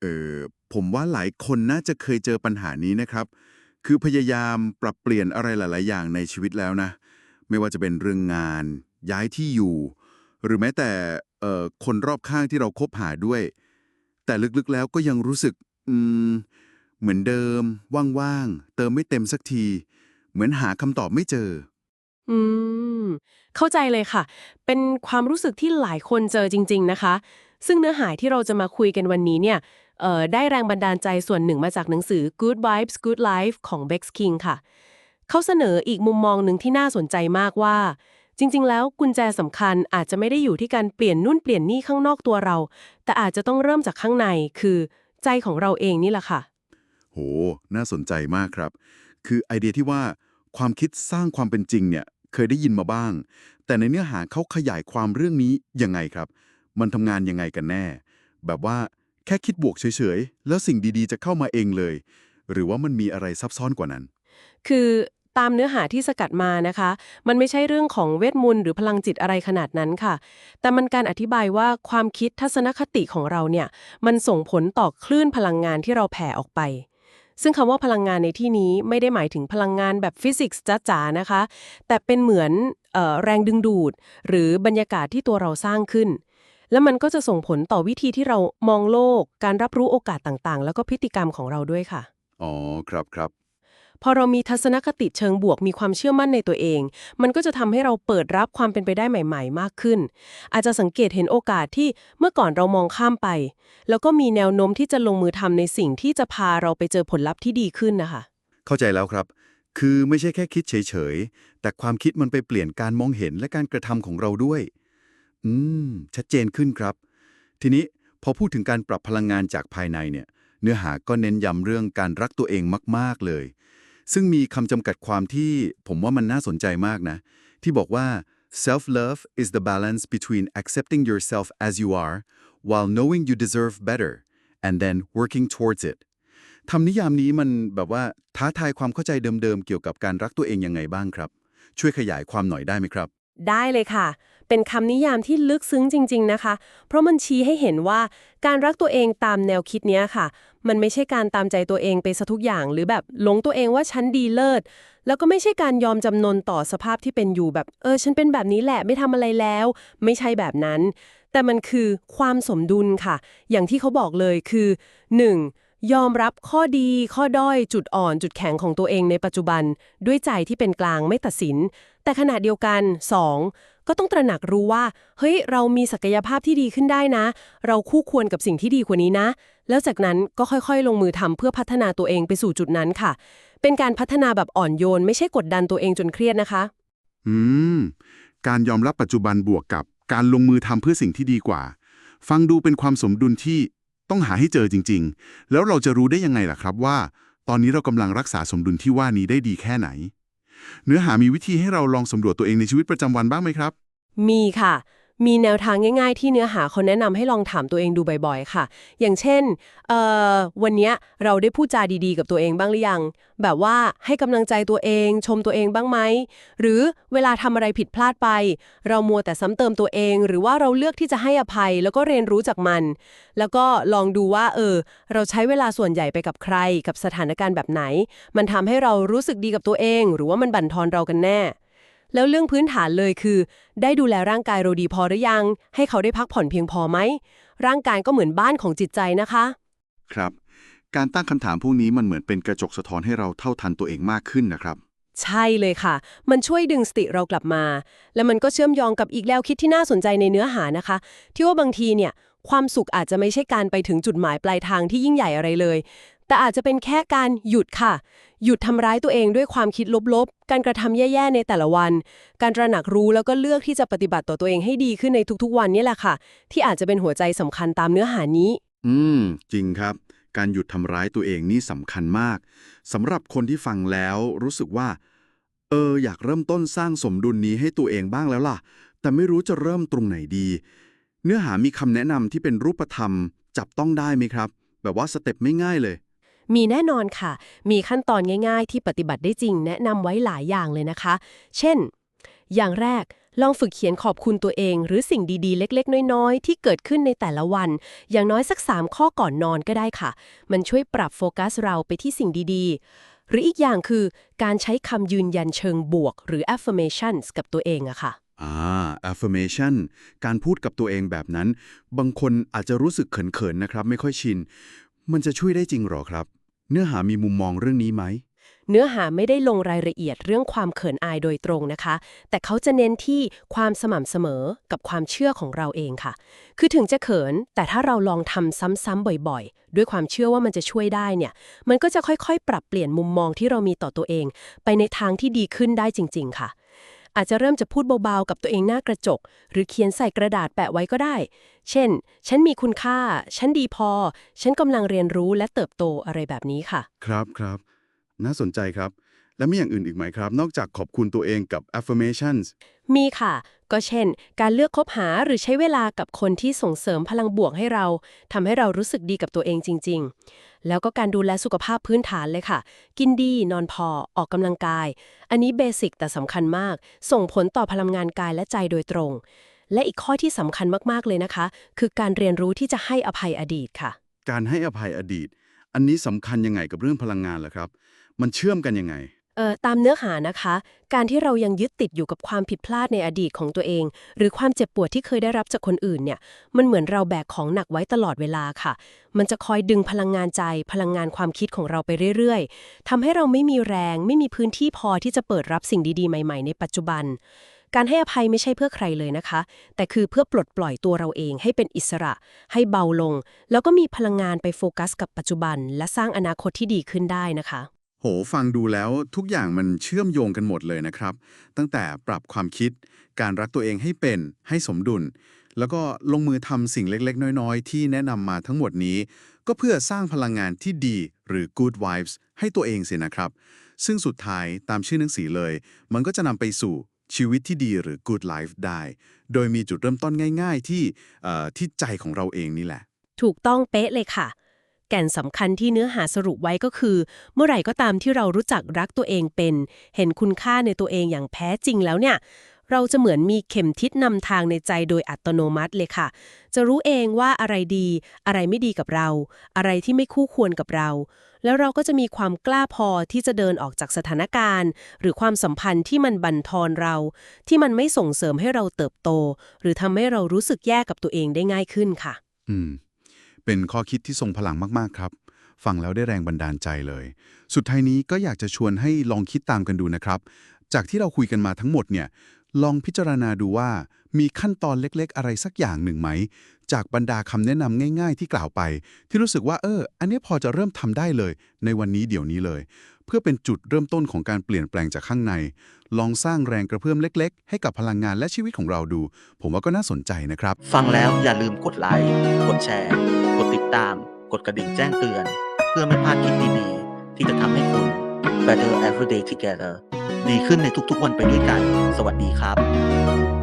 เออผมว่าหลายคนน่าจะเคยเจอปัญหานี้นะครับ คือพยายามปรับเปลี่ยนอะไรหลาย ๆ อย่างในชีวิตแล้วนะ ไม่ว่าจะเป็นเรื่องงาน ย้ายที่อยู่ หรือแม้แต่เอ่อคนรอบข้างที่เราคบหาด้วย แต่ลึกๆแล้วก็ยังรู้สึกอืมเหมือนเดิม ว่างๆ เติมไม่เต็มสักที เหมือนหาคำตอบไม่เจอ อืม เข้าใจเลยค่ะ เป็นความรู้สึกที่หลายคนเจอจริง ๆ นะคะ ซึ่งเนื้อหาที่เราจะมาคุยกันวันนี้เนี่ย ได้แรงบันดาลใจส่วนหนึ่งมาจากหนังสือ Good Vibes Good Life ของ Bex King ค่ะ เขาเสนออีกมุมมองหนึ่งที่น่าสนใจมากว่า จริง ๆ แล้วกุญแจสำคัญอาจจะไม่ได้อยู่ที่การเปลี่ยนนู่นเปลี่ยนนี่ข้างนอกตัวเรา แต่อาจจะต้องเริ่มจากข้างในคือ ใจของเราเองนี่แหละค่ะ โห น่าสนใจมากครับ คือไอเดียที่ว่าความคิดสร้างความเป็นจริงเนี่ยเคยได้ยินมาบ้าง แต่ในเนื้อหาเขาขยายความเรื่องนี้ยังไงครับ มันทำงานยังไงกันแน่ แบบว่า แค่คิดบวกเฉยๆ แล้วสิ่งดีๆ จะเข้ามาเองเลย หรือว่ามันมีอะไรซับซ้อนกว่านั้น คือตามเนื้อหาที่สกัดมานะคะ มันไม่ใช่เรื่องของเวทมนต์หรือพลังจิตอะไรขนาดนั้นค่ะ แต่มันการอธิบายว่าความคิดทัศนคติของเราเนี่ย มันส่งผลต่อคลื่นพลังงานที่เราแผ่ออกไป ซึ่งคำว่าพลังงานในที่นี้ไม่ได้หมายถึงพลังงานแบบฟิสิกส์จ๋าๆนะคะ แต่เป็นเหมือนออแรงดึงดูด หรือบรรยากาศที่ตัวเราสร้างขึ้น แล้วมันก็จะส่งผลต่อวิธีที่เรามองโลก การรับรู้โอกาสต่างๆ แล้วก็พฤติกรรมของเราด้วยค่ะ อ๋อ ครับครับพอเรามีทัศนคติเชิงบวกมีความเชื่อมั่นในตัวเอง มันก็จะทำให้เราเปิดรับความเป็นไปได้ใหม่ ๆ มากขึ้น อาจจะสังเกตเห็นโอกาสที่เมื่อก่อนเรามองข้ามไป แล้วก็มีแนวโน้มที่จะลงมือทำในสิ่งที่จะพาเราไปเจอผลลัพธ์ที่ดีขึ้นนะคะ เข้าใจแล้วครับ คือไม่ใช่แค่คิดเฉยๆ แต่ความคิดมันไปเปลี่ยนการมองเห็นและการกระทำของเราด้วย อืม ชัดเจนขึ้นครับ ทีนี้พอพูดถึงการปรับพลังงานจากภายในเนี่ย เนื้อหาก็เน้นย้ำเรื่องการรักตัวเองมาก ๆ เลย ซึ่งมีคำจำกัดความที่ผมว่ามันน่าสนใจมากนะ ที่บอกว่า self love is the balance between accepting yourself as you are while knowing you deserve better and then working towards it ทำนิยามนี้มันแบบว่าท้าทายความเข้าใจเดิมๆ เกี่ยวกับการรักตัวเองยังไงบ้างครับ ช่วยขยายความหน่อยได้ไหมครับ ได้เลยค่ะ เป็นคำนิยามที่ลึกซึ้งจริง ๆนะคะ เพราะมันชี้ให้เห็นว่าการรักตัวเองตามแนวคิดเนี้ยค่ะ มันไม่ใช่การตามใจตัวเองไปซะทุกอย่าง หรือแบบหลงตัวเองว่าฉันดีเลิศ แล้วก็ไม่ใช่การยอมจำนนต่อสภาพที่เป็นอยู่แบบเออฉันเป็นแบบนี้แหละไม่ทำอะไรแล้ว ไม่ใช่แบบนั้น แต่มันคือความสมดุลค่ะ อย่างที่เขาบอกเลยคือ 1. ยอมรับข้อดี ข้อด้อย จุดอ่อน จุดแข็งของตัวเองในปัจจุบัน ด้วยใจที่เป็นกลางไม่ตัดสิน แต่ขณะเดียวกัน 2. ก็ต้องตระหนักรู้ว่า เฮ้ย เรามีศักยภาพที่ดีขึ้นได้นะ เราคู่ควรกับสิ่งที่ดีกว่านี้นะ แล้วจากนั้นก็ค่อยๆ ลงมือทำเพื่อพัฒนาตัวเองไปสู่จุดนั้นค่ะ เป็นการพัฒนาแบบอ่อนโยน ไม่ใช่กดดันตัวเองจนเครียดนะคะ อืม การยอมรับปัจจุบันบวกกับ การลงมือทำเพื่อสิ่งที่ดีกว่า ฟังดูเป็นความสมดุลที่ ต้องหาให้เจอจริง ๆ แล้วเราจะรู้ได้ยังไงล่ะครับว่า ตอนนี้เรากำลังรักษาสมดุลที่ว่านี้ได้ดีแค่ไหน เนื้อหามีวิธีให้เราลองสำรวจตัวเองในชีวิตประจำวันบ้างไหมครับ มีค่ะ มีแนวทางง่ายๆ ที่เนื้อหาเขาแนะนำให้ลองถามตัวเองดูบ่อยๆ ค่ะ อย่างเช่นเอ่อวันนี้เราได้พูดจาดีๆ กับตัวเองบ้างหรือยัง แบบว่าให้กำลังใจตัวเอง ชมตัวเองบ้างไหม หรือเวลาทำอะไรผิดพลาดไป เรามัวแต่ซ้ำเติมตัวเอง หรือว่าเราเลือกที่จะให้อภัย แล้วก็เรียนรู้จากมัน แล้วก็ลองดูว่า เออ เราใช้เวลาส่วนใหญ่ไปกับใคร กับสถานการณ์แบบไหน มันทำให้เรารู้สึกดีกับตัวเอง หรือว่ามันบั่นทอนเรากันแน่ แล้วเรื่องพื้นฐานเลยคือ ได้ดูแลร่างกายเราดีพอหรือยัง ให้เขาได้พักผ่อนเพียงพอไหม ร่างกายก็เหมือนบ้านของจิตใจนะคะ ครับ การตั้งคำถามพวกนี้มันเหมือนเป็นกระจกสะท้อนให้เราเท่าทันตัวเองมากขึ้นนะครับ ใช่เลยค่ะ มันช่วยดึงสติเรากลับมา แล้วมันก็เชื่อมโยงกับอีกแนวคิดที่น่าสนใจในเนื้อหานะคะ ที่ว่าบางทีเนี่ยความสุขอาจจะไม่ใช่การไปถึงจุดหมายปลายทางที่ยิ่งใหญ่อะไรเลย แต่อาจจะเป็นแค่การหยุดค่ะ หยุดทำร้ายตัวเองด้วยความคิดลบๆ การกระทำแย่ๆในแต่ละวัน การตระหนักรู้แล้วก็เลือกที่จะปฏิบัติต่อตัวเองให้ดีขึ้นในทุกๆ วันนี่แหละค่ะ ที่อาจจะเป็นหัวใจสำคัญตามเนื้อหานี้ อืม จริงครับ การหยุดทำร้ายตัวเองนี่สำคัญมากสำหรับคนที่ฟังแล้วรู้สึกว่า เออ อยากเริ่มต้นสร้างสมดุลนี้ให้ตัวเองบ้างแล้วล่ะ แต่ไม่รู้จะเริ่มตรงไหนดี เนื้อหามีคำแนะนำที่เป็นรูปธรรม จับต้องได้ไหมครับ แบบว่าสเต็ปไม่ง่ายเลย มีแน่นอนค่ะ มีขั้นตอนง่ายๆ ที่ปฏิบัติได้จริง แนะนำไว้หลายอย่างเลยนะคะ เช่น อย่างแรกลองฝึกเขียนขอบคุณตัวเอง หรือสิ่งดีๆ เล็กๆ น้อยๆ ที่เกิดขึ้นในแต่ละวัน อย่างน้อยสัก 3 ข้อก่อนนอนก็ได้ค่ะ มันช่วยปรับโฟกัสเราไปที่สิ่งดีๆ หรืออีกอย่างคือ การใช้คำยืนยันเชิงบวก หรือ affirmations กับตัวเองอะค่ะอ่า affirmation การพูดกับตัวเองแบบนั้น บางคนอาจจะรู้สึกเขินๆนะครับ ไม่ค่อยชิน มันจะช่วยได้จริงหรอครับ เนื้อหามีมุมมองเรื่องนี้ไหม เนื้อหาไม่ได้ลงรายละเอียดเรื่องความเขินอายโดยตรงนะคะ แต่เขาจะเน้นที่ความสม่ำเสมอกับความเชื่อของเราเองค่ะ คือถึงจะเขิน แต่ถ้าเราลองทำซ้ำๆบ่อยๆ ด้วยความเชื่อว่ามันจะช่วยได้เนี่ย มันก็จะค่อยๆ ปรับเปลี่ยนมุมมองที่เรามีต่อตัวเอง ไปในทางที่ดีขึ้นได้จริง ๆ ค่ะ อาจจะเริ่มจะพูดเบาๆ กับตัวเองหน้ากระจก หรือเขียนใส่กระดาษแปะไว้ก็ได้ เช่น ฉันมีคุณค่า ฉันดีพอ ฉันกำลังเรียนรู้และเติบโตอะไรแบบนี้ค่ะ ครับครับ น่าสนใจครับ แล้วมีอย่างอื่นอีกไหมครับ นอกจากขอบคุณตัวเองกับ affirmations มีค่ะ ก็เช่น การเลือกคบหาหรือใช้เวลากับคนที่ส่งเสริมพลังบวกให้เราทำให้เรารู้สึกดีกับตัวเองจริง ๆ แล้วก็การดูแลสุขภาพพื้นฐานเลยค่ะ กินดีนอนพอออกกำลังกาย อันนี้เบสิกแต่สำคัญมาก ส่งผลต่อพลังงานกายและใจโดยตรง และอีกข้อที่สำคัญมากๆเลยนะคะ คือการเรียนรู้ที่จะให้อภัยอดีตค่ะ การให้อภัยอดีต อันนี้สำคัญยังไงกับเรื่องพลังงานล่ะครับ มันเชื่อมกันยังไง อ่อตามเนื้อหานะคะ การที่เรายังยึดติดอยู่กับความผิดพลาดในอดีตของตัวเอง หรือความเจ็บปวดที่เคยได้รับจากคนอื่นเนี่ย มันเหมือนเราแบกของหนักไว้ตลอดเวลาค่ะ มันจะคอยดึงพลังงานใจ พลังงานความคิดของเราไปเรื่อยๆทำให้เราไม่มีแรง ไม่มีพื้นที่พอที่จะเปิดรับสิ่งดีๆใหม่ ๆ ในปัจจุบัน การให้อภัยไม่ใช่เพื่อใครเลยนะคะ แต่คือเพื่อปลดปล่อยตัวเราเองให้เป็นอิสระ ให้เบาลง แล้วก็มีพลังงานไปโฟกัสกับปัจจุบัน และสร้างอนาคตที่ดีขึ้นได้นะคะ โหฟังดูแล้วทุกอย่างมันเชื่อมโยงกันหมดเลยนะครับ ตั้งแต่ปรับความคิด การรักตัวเองให้เป็นให้สมดุล แล้วก็ลงมือทำสิ่งเล็กๆ น้อยๆ ที่แนะนำมาทั้งหมดนี้ ก็เพื่อสร้างพลังงานที่ดีหรือ good vibes ให้ตัวเองสินะครับ ซึ่งสุดท้ายตามชื่อหนังสือเลย มันก็จะนำไปสู่ชีวิตที่ดีหรือ good life ได้ โดยมีจุดเริ่มต้นง่าย ๆ ที่ที่ใจของเราเองนี่แหละ ถูกต้องเป๊ะเลยค่ะ แก่นสำคัญที่เนื้อหาสรุปไว้ก็คือ เมื่อไหร่ก็ตามที่เรารู้จักรักตัวเองเป็น เห็นคุณค่าในตัวเองอย่างแท้จริงแล้วเนี่ย เราจะเหมือนมีเข็มทิศนำทางในใจโดยอัตโนมัติเลยค่ะ จะรู้เองว่าอะไรดี อะไรไม่ดีกับเรา อะไรที่ไม่คู่ควรกับเรา แล้วเราก็จะมีความกล้าพอที่จะเดินออกจากสถานการณ์ หรือความสัมพันธ์ที่มันบั่นทอนเรา ที่มันไม่ส่งเสริมให้เราเติบโต หรือทำให้เรารู้สึกแย่กับตัวเองได้ง่ายขึ้นค่ะ อืม เป็นข้อคิดที่ทรงพลังมากๆครับฟังแล้วได้แรงบันดาลใจเลย สุดท้ายนี้ก็อยากจะชวนให้ลองคิดตามกันดูนะครับ จากที่เราคุยกันมาทั้งหมดเนี่ย ลองพิจารณาดูว่ามีขั้นตอนเล็กๆ อะไรสักอย่างหนึ่งไหม จากบรรดาคำแนะนำง่าย ๆ ที่กล่าวไป ที่รู้สึกว่าเออ อันนี้พอจะเริ่มทำได้เลย ในวันนี้เดี๋ยวนี้เลย พื่อเป็นจุดเริ่มต้นของการเปลี่ยนแปลงจากข้างใน ลองสร้างแรงกระเพื่อมเล็ก ๆ ให้กับพลังงานและชีวิตของเราดู ผมว่าก็น่าสนใจนะครับ ฟังแล้วอย่าลืมกดไลค์ กดแชร์ กดติดตาม กดกระดิ่งแจ้งเตือน เพื่อไม่พลาดคลิปดีๆ ที่จะทำให้คุณ Better Everyday Together ดีขึ้นในทุกๆวันไปด้วยกัน สวัสดีครับ